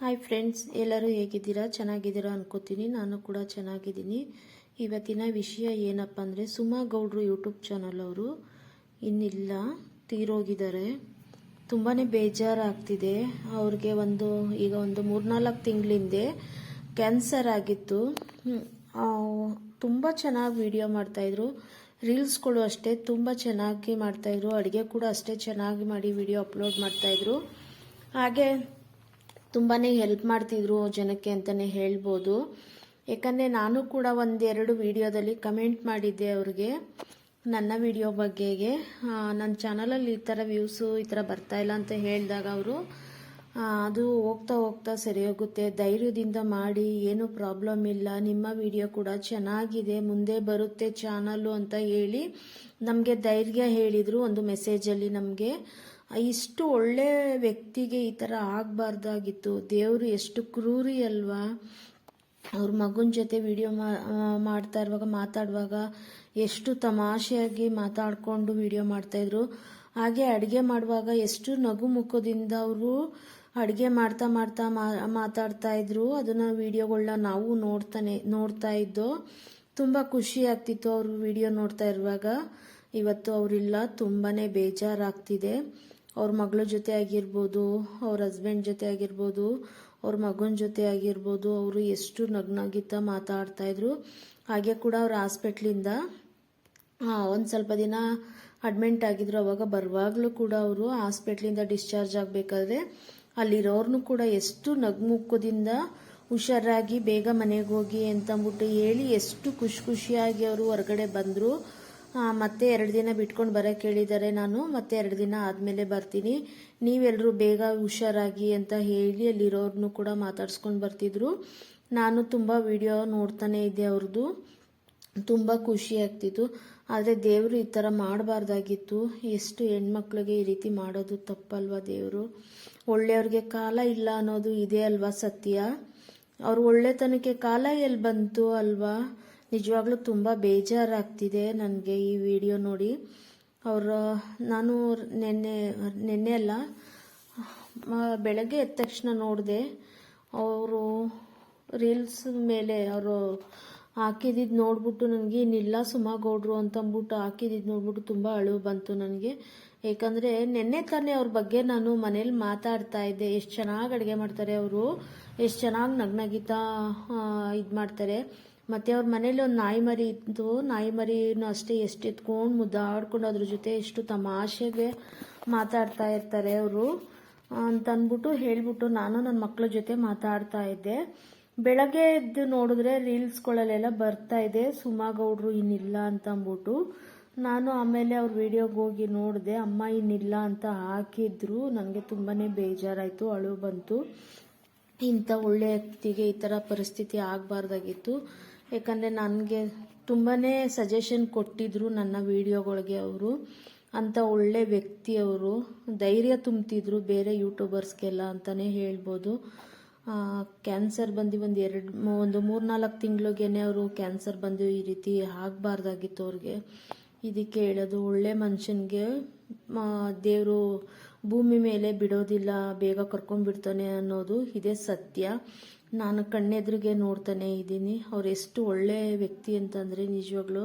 Hi friends ಎಲ್ಲರೂ ಹೇಗಿದ್ದೀರಾ? ಚೆನ್ನಾಗಿದ್ದೀರಾ ಅನ್ಕೋತೀನಿ. ನಾನು ಕೂಡ ಚೆನ್ನಾಗಿದ್ದೀನಿ. ಇವತ್ತಿನ ವಿಷಯ ಏನಪ್ಪ ಅಂದರೆ ಸುಮಾ ಗೌಡ್ರು ಯೂಟ್ಯೂಬ್ ಚಾನಲ್ ಅವರು ಇನ್ನಿಲ್ಲ, ತೀರೋಗಿದ್ದಾರೆ. ತುಂಬಾ ಬೇಜಾರಾಗ್ತಿದೆ. ಅವ್ರಿಗೆ ಒಂದು, ಈಗ ಒಂದು ಮೂರ್ನಾಲ್ಕು ತಿಂಗಳಿಂದೆ ಕ್ಯಾನ್ಸರ್ ಆಗಿತ್ತು. ತುಂಬ ಚೆನ್ನಾಗಿ ವಿಡಿಯೋ ಮಾಡ್ತಾಯಿದ್ರು ರೀಲ್ಸ್ಗಳು ಅಷ್ಟೇ ತುಂಬ ಚೆನ್ನಾಗಿ ಮಾಡ್ತಾಯಿದ್ರು ಅಡುಗೆ ಕೂಡ ಅಷ್ಟೇ ಚೆನ್ನಾಗಿ ಮಾಡಿ ವಿಡಿಯೋ ಅಪ್ಲೋಡ್ ಮಾಡ್ತಾಯಿದ್ರು ಹಾಗೆ ತುಂಬಾ ಹೆಲ್ಪ್ ಮಾಡ್ತಿದ್ರು ಜನಕ್ಕೆ ಅಂತಲೇ ಹೇಳ್ಬೋದು. ಯಾಕಂದರೆ ನಾನು ಕೂಡ ಒಂದೆರಡು ವಿಡಿಯೋದಲ್ಲಿ ಕಮೆಂಟ್ ಮಾಡಿದ್ದೆ ಅವ್ರಿಗೆ. ನನ್ನ ವಿಡಿಯೋ ಬಗ್ಗೆಗೆ ನನ್ನ ಚಾನಲಲ್ಲಿ ಈ ಥರ ವ್ಯೂಸು ಈ ಥರ ಬರ್ತಾ ಇಲ್ಲ ಅಂತ ಹೇಳಿದಾಗ ಅವರು ಅದು ಹೋಗ್ತಾ ಹೋಗ್ತಾ ಸರಿ ಹೋಗುತ್ತೆ. ಧೈರ್ಯದಿಂದ ಮಾಡಿ, ಏನು ಪ್ರಾಬ್ಲಮ್ ಇಲ್ಲ. ನಿಮ್ಮ ವಿಡಿಯೋ ಕೂಡ ಚೆನ್ನಾಗಿದೆ, ಮುಂದೆ ಬರುತ್ತೆ ಚಾನಲ್ಲು ಅಂತ ಹೇಳಿ ನಮಗೆ ಧೈರ್ಯ ಹೇಳಿದರು ಒಂದು ಮೆಸೇಜಲ್ಲಿ ನಮಗೆ. ಇಷ್ಟು ಒಳ್ಳೆ ವ್ಯಕ್ತಿಗೆ ಈ ಥರ ಆಗಬಾರ್ದಾಗಿತ್ತು. ದೇವರು ಎಷ್ಟು ಕ್ರೂರಿ ಅಲ್ವಾ? ಅವ್ರ ಮಗನ ಜೊತೆ ವಿಡಿಯೋ ಮಾಡ್ತಾ ಇರುವಾಗ, ಮಾತಾಡುವಾಗ ಎಷ್ಟು ತಮಾಷೆಯಾಗಿ ಮಾತಾಡಿಕೊಂಡು ವಿಡಿಯೋ ಮಾಡ್ತಾಯಿದ್ರು ಹಾಗೆ ಅಡುಗೆ ಮಾಡುವಾಗ ಎಷ್ಟು ನಗು ಮುಖದಿಂದ ಅವರು ಅಡುಗೆ ಮಾಡ್ತಾ ಮಾಡ್ತಾ ಮಾತಾಡ್ತಾ ಇದ್ರು. ಅದನ್ನು ವಿಡಿಯೋಗಳನ್ನ ನಾವು ನೋಡ್ತಾನೆ, ನೋಡ್ತಾ ಇದ್ದೋ ತುಂಬ ಖುಷಿ ಆಗ್ತಿತ್ತು ಅವರು ವಿಡಿಯೋ ನೋಡ್ತಾ ಇರುವಾಗ. ಇವತ್ತು ಅವರಿಲ್ಲ ತುಂಬಾ ಬೇಜಾರಾಗ್ತಿದೆ. ಅವ್ರ ಮಗಳ ಜೊತೆ ಆಗಿರ್ಬೋದು, ಅವ್ರ ಹಸ್ಬೆಂಡ್ ಜೊತೆ ಆಗಿರ್ಬೋದು, ಅವ್ರ ಮಗನ ಜೊತೆ ಆಗಿರ್ಬೋದು, ಅವರು ಎಷ್ಟು ನಗ್ನಗಿತ್ತ ಮಾತಾಡ್ತಾಯಿದ್ರು ಹಾಗೆ ಕೂಡ ಅವ್ರ ಹಾಸ್ಪಿಟ್ಲಿಂದ ಒಂದು ಸ್ವಲ್ಪ ದಿನ ಅಡ್ಮಿಂಟ್ ಆಗಿದ್ರು. ಅವಾಗ ಬರುವಾಗಲೂ ಕೂಡ ಅವರು ಹಾಸ್ಪಿಟ್ಲಿಂದ ಡಿಸ್ಚಾರ್ಜ್ ಆಗಬೇಕಾದ್ರೆ ಅಲ್ಲಿರೋರ್ನು ಕೂಡ ಎಷ್ಟು ನಗ್ಮುಖದಿಂದ ಹುಷಾರಾಗಿ ಬೇಗ ಮನೆಗೆ ಹೋಗಿ ಅಂತಂದ್ಬಿಟ್ಟು ಹೇಳಿ ಎಷ್ಟು ಖುಷಿ ಖುಷಿಯಾಗಿ ಅವರು ಹೊರಗಡೆ ಬಂದರು. ಮತ್ತೆ ಎರಡು ದಿನ ಬಿಟ್ಕೊಂಡು ಬರೋಕ್ಕೆ ಹೇಳಿದ್ದಾರೆ ನಾನು ಮತ್ತೆ ಎರಡು ದಿನ ಆದಮೇಲೆ ಬರ್ತೀನಿ. ನೀವೆಲ್ಲರೂ ಬೇಗ ಹುಷಾರಾಗಿ ಅಂತ ಹೇಳಿ ಅಲ್ಲಿರೋರ್ನು ಕೂಡ ಮಾತಾಡ್ಸ್ಕೊಂಡು ಬರ್ತಿದ್ರು. ನಾನು ತುಂಬ ವಿಡಿಯೋ ನೋಡ್ತಾನೆ ಇದ್ದೆ ಅವ್ರದ್ದು ತುಂಬ ಖುಷಿ ಆಗ್ತಿತ್ತು. ಆದರೆ ದೇವರು ಈ ಥರ ಮಾಡಬಾರ್ದಾಗಿತ್ತು. ಎಷ್ಟು ಹೆಣ್ಮಕ್ಳಿಗೆ ಈ ರೀತಿ ಮಾಡೋದು ತಪ್ಪಲ್ವಾ ದೇವರು? ಒಳ್ಳೆಯವ್ರಿಗೆ ಕಾಲ ಇಲ್ಲ ಅನ್ನೋದು ಇದೆ ಅಲ್ವಾ ಸತ್ಯ? ಅವ್ರು ಒಳ್ಳೆತನಕ್ಕೆ ಕಾಲ ಎಲ್ಲಿ ಬಂತು ಅಲ್ವಾ? ನಿಜವಾಗ್ಲೂ ತುಂಬ ಬೇಜಾರಾಗ್ತಿದೆ ನನಗೆ ಈ ವಿಡಿಯೋ ನೋಡಿ. ಅವರ, ನಾನು ನಿನ್ನೆ, ನೆನ್ನೆ ಅಲ್ಲ ಬೆಳಗ್ಗೆ ಎದ್ದ ತಕ್ಷಣ ನೋಡಿದೆ. ಅವರು ರೀಲ್ಸ್ ಮೇಲೆ ಅವರು ಹಾಕಿದ್ದು ನೋಡ್ಬಿಟ್ಟು ನನಗೆ ಇನ್ನಿಲ್ಲ ಸುಮಾಗೌಡ್ರು ಅಂತಂದ್ಬಿಟ್ಟು ಹಾಕಿದ್ದು ನೋಡ್ಬಿಟ್ಟು ತುಂಬ ಅಳು ಬಂತು ನನಗೆ. ಏಕೆಂದರೆ ನಿನ್ನೆ ತಾನೇ ಅವ್ರ ಬಗ್ಗೆ ನಾನು ಮನೇಲಿ ಮಾತಾಡ್ತಾ ಇದ್ದೆ. ಎಷ್ಟು ಚೆನ್ನಾಗಿ ಅಡುಗೆ ಮಾಡ್ತಾರೆ ಅವರು. ಎಷ್ಟು ಚೆನ್ನಾಗಿ ನಗ್ನಗಿತಾ ಇದು ಮಾಡ್ತಾರೆ. ಮತ್ತು ಅವ್ರ ಮನೇಲಿ ಒಂದು ನಾಯಿ ಮರಿ ಇತ್ತು. ನಾಯಿ ಮರಿನೂ ಅಷ್ಟೇ ಎಷ್ಟು ಎತ್ಕೊಂಡು ಮುದ್ದಾಡ್ಕೊಂಡು ಅದ್ರ ಜೊತೆ ಎಷ್ಟು ತಮಾಷೆಗೆ ಮಾತಾಡ್ತಾ ಇರ್ತಾರೆ ಅವರು. ಅಂತಂದ್ಬಿಟ್ಟು ಹೇಳ್ಬಿಟ್ಟು ನಾನು ನನ್ನ ಮಕ್ಕಳ ಜೊತೆ ಮಾತಾಡ್ತಾ ಇದ್ದೆ. ಬೆಳಗ್ಗೆ ಎದ್ದು ನೋಡಿದ್ರೆ ರೀಲ್ಸ್ಗಳಲ್ಲೆಲ್ಲ ಬರ್ತಾ ಇದೆ. ಸುಮಾ ಗೌಡ್ರು ಇನ್ನಿಲ್ಲ ಅಂತ ಅಂದ್ಬಿಟ್ಟು ನಾನು ಆಮೇಲೆ ಅವ್ರ ವಿಡಿಯೋಗೆ ಹೋಗಿ ನೋಡಿದೆ, ಅಮ್ಮ ಇನ್ನಿಲ್ಲ ಅಂತ ಹಾಕಿದ್ರು. ನನಗೆ ತುಂಬಾ ಬೇಜಾರಾಯಿತು, ಅಳು ಬಂತು. ಇಂಥ ಒಳ್ಳೆಯ ವ್ಯಕ್ತಿಗೆ ಈ ಥರ ಪರಿಸ್ಥಿತಿ ಆಗಬಾರ್ದಾಗಿತ್ತು. ಯಾಕಂದರೆ ನನಗೆ ತುಂಬಾ ಸಜೆಷನ್ ಕೊಟ್ಟಿದ್ರು ನನ್ನ ವಿಡಿಯೋಗಳಿಗೆ ಅವರು. ಅಂಥ ಒಳ್ಳೆ ವ್ಯಕ್ತಿ ಅವರು. ಧೈರ್ಯ ತುಂಬ್ತಿದ್ರು ಬೇರೆ ಯೂಟ್ಯೂಬರ್ಸ್ಗೆಲ್ಲ ಅಂತಲೇ ಹೇಳ್ಬೋದು. ಕ್ಯಾನ್ಸರ್ ಬಂದು ಒಂದು ಎರಡು, ಒಂದು ಮೂರು ನಾಲ್ಕು ಅವರು ಕ್ಯಾನ್ಸರ್ ಬಂದು ಈ ರೀತಿ ಆಗಬಾರ್ದಾಗಿತ್ತು ಅವ್ರಿಗೆ. ಇದಕ್ಕೆ ಹೇಳೋದು ಒಳ್ಳೆ ಮನುಷ್ಯನಿಗೆ ದೇವರು ಭೂಮಿ ಮೇಲೆ ಬಿಡೋದಿಲ್ಲ, ಬೇಗ ಕರ್ಕೊಂಡ್ಬಿಡ್ತಾನೆ ಅನ್ನೋದು ಇದೇ ಸತ್ಯ. ನಾನು ಕಣ್ಣೆದ್ರಿಗೆ ನೋಡ್ತಾನೆ ಇದ್ದೀನಿ. ಅವ್ರು ಎಷ್ಟು ಒಳ್ಳೆ ವ್ಯಕ್ತಿ ಅಂತಂದರೆ ನಿಜವಾಗ್ಲೂ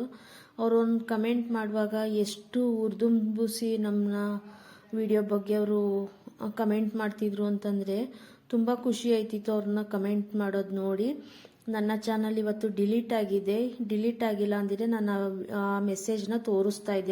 ಅವರೊಂದು ಕಮೆಂಟ್ ಮಾಡುವಾಗ ಎಷ್ಟು ಉರ್ದುಂಬುಸಿ ನಮ್ಮನ್ನ ವಿಡಿಯೋ ಬಗ್ಗೆ ಅವರು ಕಮೆಂಟ್ ಮಾಡ್ತಿದ್ರು ಅಂತಂದರೆ ತುಂಬ ಖುಷಿ ಆಯ್ತಿತ್ತು ಅವ್ರನ್ನ ಕಮೆಂಟ್ ಮಾಡೋದು ನೋಡಿ. ನನ್ನ ಚಾನಲ್ ಇವತ್ತು ಡಿಲೀಟ್ ಆಗಿದೆ. ಡಿಲೀಟ್ ಆಗಿಲ್ಲ ಅಂದರೆ ನಾನು ಆ ಮೆಸೇಜ್ನ ತೋರಿಸ್ತಾ ಇದ್ದೆ